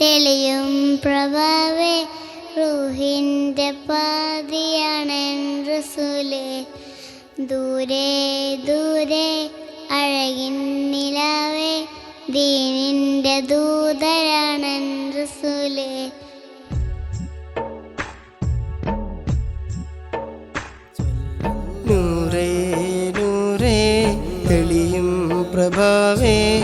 തെളിയും പ്രഭാവേ റൂഹിന്റെ പാതിയാണ് റസൂലേ. ദൂരെ ദൂരെ അഴകിൻ നിലാവേ ദീനിന്റെ ദൂതരാണ് റസൂലേ. നൂറേ നൂറേ തെളിയും പ്രഭാവേ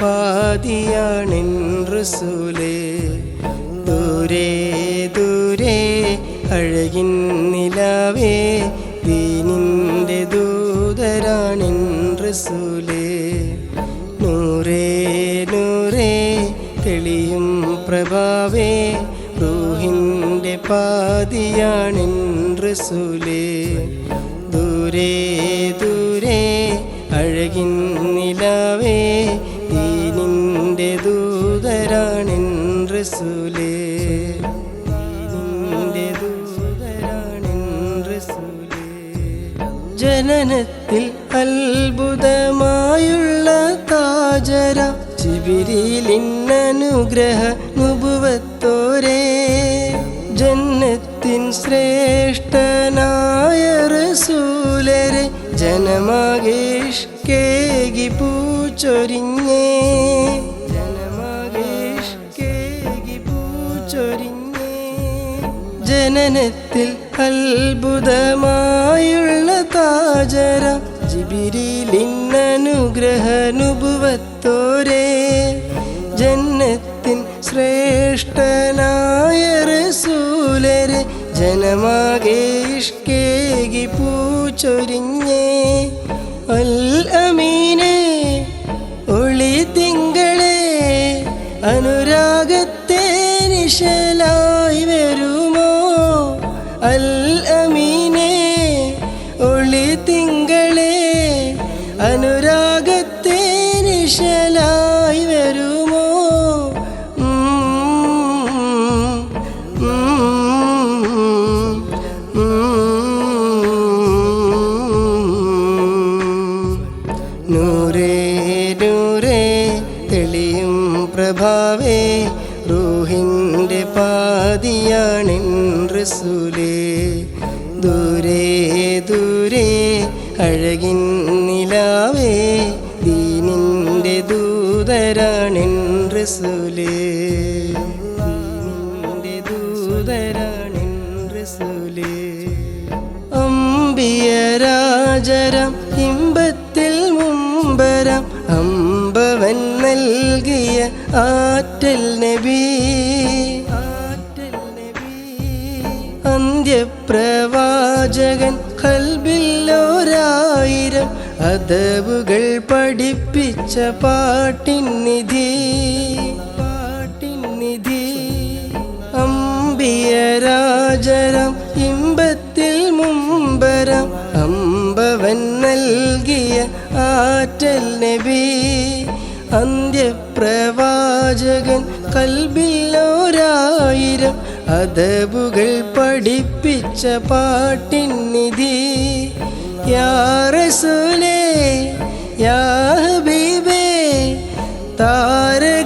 പാതിയാണെൻ റസൂലേ ദൂരെ ദൂരെ അഴകിൻ നിലാവേ ദീനിന്റെ ദൂതരാണിൻ റസൂലേ നൂറേ നൂറേ തെളിയും പ്രഭാവേ റൂഹിന്റെ പാതിയാണിൻ റസൂലേ ദൂരെ ദൂരെ അഴകിൻ ജനനത്തിൽ അത്ഭുതമായുള്ള താജര ചിബിരിലിന്നനുഗ്രഹ നുപുവത്തോരേ. ജന്നത്തിൻ ശ്രേഷ്ഠനായ റസൂലരെ ജനമാകേഷ് കേകി പൂച്ചൊരിഞ്ഞേ ജനനത്തിൽ അത്ഭുതമായുള്ള താജര. ജിബിരിലിന്നനുഗ്രഹനുഭവത്തോരെ ജന്നത്തിൻ ശ്രേഷ്ഠനായ റസൂലരെ ജനമാകേഷ്കേകി പൂച്ചൊരിഞ്ഞേ. അമീനെ ഒളി തിങ്കളെ അനുരാഗത്തെ നിശലായി വരുമോ. നൂറേ നൂറേ തെളിയും പ്രഭാവേ റൂഹിന്റെ പാതിയാണെൻ റസൂലേ ദൂരെ ദൂരേ അഴകിൻ നിലാവേ ദീനിന്റെ ദൂതരാണിൻ റസൂലേ ദീനിന്റെ ദൂതരാണെൻ റസൂലേ അമ്പിയരാജരം ഇമ്പത്തിൽ മുമ്പരം അമ്പവൻ നൽകിയ ആറ്റൽ നബി. അന്ത്യപ്രവാചകൻ കൽബില്ലോരായിരം അതവുകൾ പഠിപ്പിച്ച പാട്ടിന്നിധി പാട്ടിന്നിധി അമ്പിയ രാജരം ഇമ്പത്തിൽ മുമ്പരം അമ്പവൻ നൽകിയ ആറ്റൽ നബി. അന്ത്യപ്രവാചകൻ കൽബില്ലോരായിരം അതവുകൾ പഠിപ്പിച്ച പാട്ടിൻ നിധി യാ റസൂലേ യാ ഹബീബേ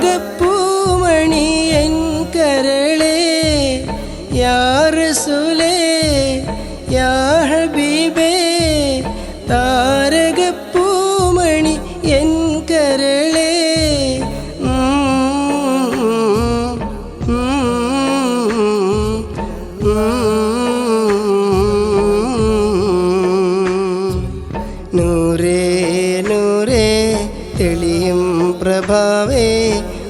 താരകപ്പൂമണി എൻ കരളേ യാ റസൂലേ യാ ഹബീബേ താരകപ്പൂമണി പ്രഭാവേ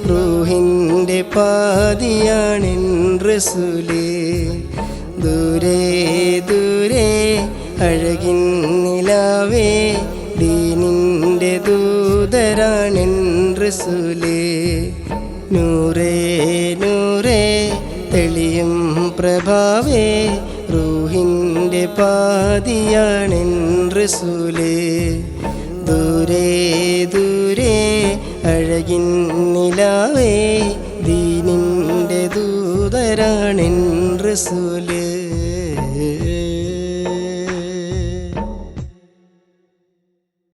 റൂഹിന്റെ പാതിയാണെൻ റസൂലേ ദൂരെ ദൂരെ അഴകിൻ നിലാവേ ദീനിന്റെ ദൂതരാണെൻ റസൂലേ നൂറേ നൂറേ തെളിയും പ്രഭാവേ റൂഹിന്റെ പാതിയാണെൻ റസൂലേ ദൂരേ ദൂരെ അഴകിൻ നിലാവേ ദീനിന്റെ ദൂതരാണെൻ റസൂലേ.